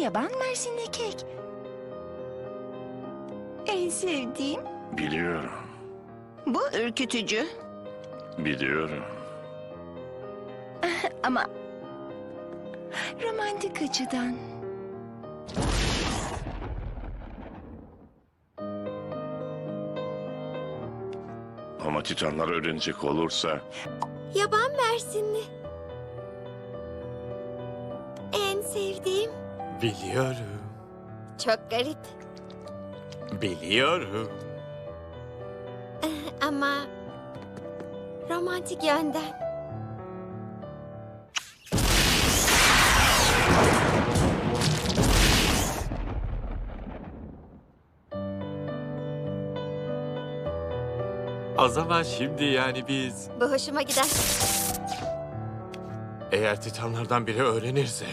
yaban mersinli kek. En sevdiğim Biliyorum, bu ürkütücü biliyorum. ama romantik açıdan. Ama Titanlar öğrenecek olursa Yaban mersinli. En sevdiğim. Biliyorum, Çok garip biliyorum. ama romantik yönden. O zaman şimdi yani biz Bu hoşuma gider. eğer Titanlardan biri öğrenirse